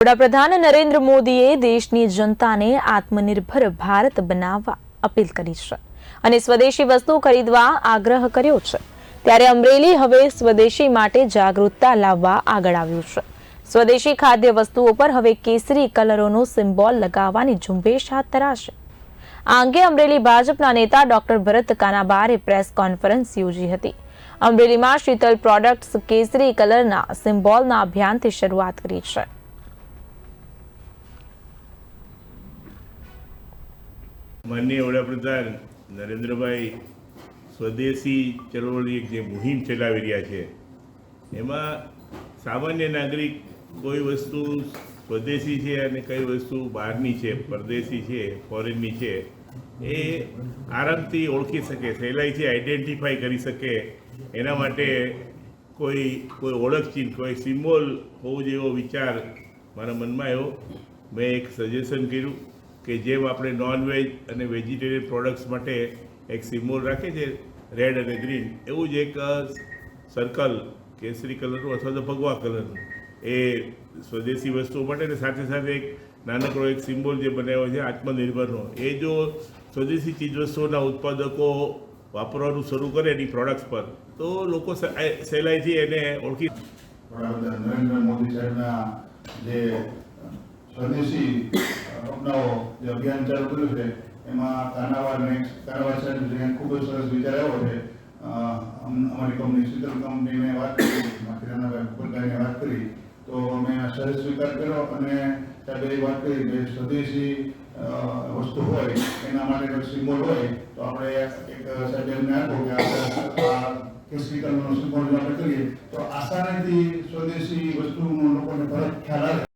વડાપ્રધાન નરેન્દ્ર મોદીએ દેશની જનતાને આત્મનિર્ભર ભારત બનાવવા અપીલ કરી છે અને સ્વદેશી વસ્તુ ખરીદવા આગ્રહ કર્યો છે. ત્યારે અમરેલી હવે સ્વદેશી માટે જાગૃતતા લાવવા આગળ આવ્યું છે. સ્વદેશી ખાદ્ય વસ્તુઓ પર હવે કેસરી કલરોનો સિમ્બોલ લગાવવાની ઝુંબેશ હાથ ધરાશે. આ અંગે અમરેલી ભાજપના નેતા ડોક્ટર ભરત કાનાબારે પ્રેસ કોન્ફરન્સ યોજી હતી. અમરેલીમાં શીતલ પ્રોડક્ટ્સ કેસરી કલરના સિમ્બોલના અભિયાનથી શરૂઆત કરી છે. માનનીય વડાપ્રધાન નરેન્દ્રભાઈ સ્વદેશી ચળવળની એક જે મુહિમ ચલાવી રહ્યા છે, એમાં સામાન્ય નાગરિક કોઈ વસ્તુ સ્વદેશી છે અને કઈ વસ્તુ બહારની છે, પરદેશી છે, ફોરેનની છે, એ આરામથી ઓળખી શકે સહેલાઈથી આઈડેન્ટિફાઈ કરી શકે, એના માટે કોઈ કોઈ ઓળખચીન કોઈ સિમ્બોલ હોવો જેવો વિચાર મારા મનમાં આવ્યો. મેં એક સજેશન કર્યું. કે જેમ આપણે નોનવેજ અને વેજીટેરિયન પ્રોડક્ટ્સ માટે એક સિમ્બોલ રાખે છે રેડ અને ગ્રીન એવું જ એક સર્કલ કેસરી કલરનું અથવા તો ભગવા કલરનું એ સ્વદેશી વસ્તુઓ માટે ને સાથે સાથે એક નાનકડો એક સિમ્બોલ જે બનાવ્યો છે, આત્મનિર્ભરનો. એ જો સ્વદેશી ચીજવસ્તુઓના ઉત્પાદકો વાપરવાનું શરૂ કરે એની પ્રોડક્ટ્સ પર, તો લોકો સહેલાઈથી એને ઓળખી નરેન્દ્ર મોદી સાહેબના જે સ્વદેશી અપનાવો જે અભિયાન ચાલુ કર્યું છે, એમાં કાનાવાર નેક્સ્ટ કાનાવાર સાહેબ ખૂબ જ સરસ વિચાર આવ્યો છે અમ- અમારી કંપની શીતલ કંપનીને વાત કરી કિરણાભાઈ કુલકર્ણીએ વાત કરી, તો અમે સરસ સ્વીકાર કર્યો અને સાહેબે એ વાત કરી કે સ્વદેશી વસ્તુ હોય, એના માટે સિમ્બોલ હોય, તો આપણે એક સાહેબ એમને આપ્યો કે આપણે કલરનો સિમ્બોલ આપણે કરીએ, તો આસાનીથી સ્વદેશી વસ્તુનો લોકોને ફરક ખ્યાલ આવે.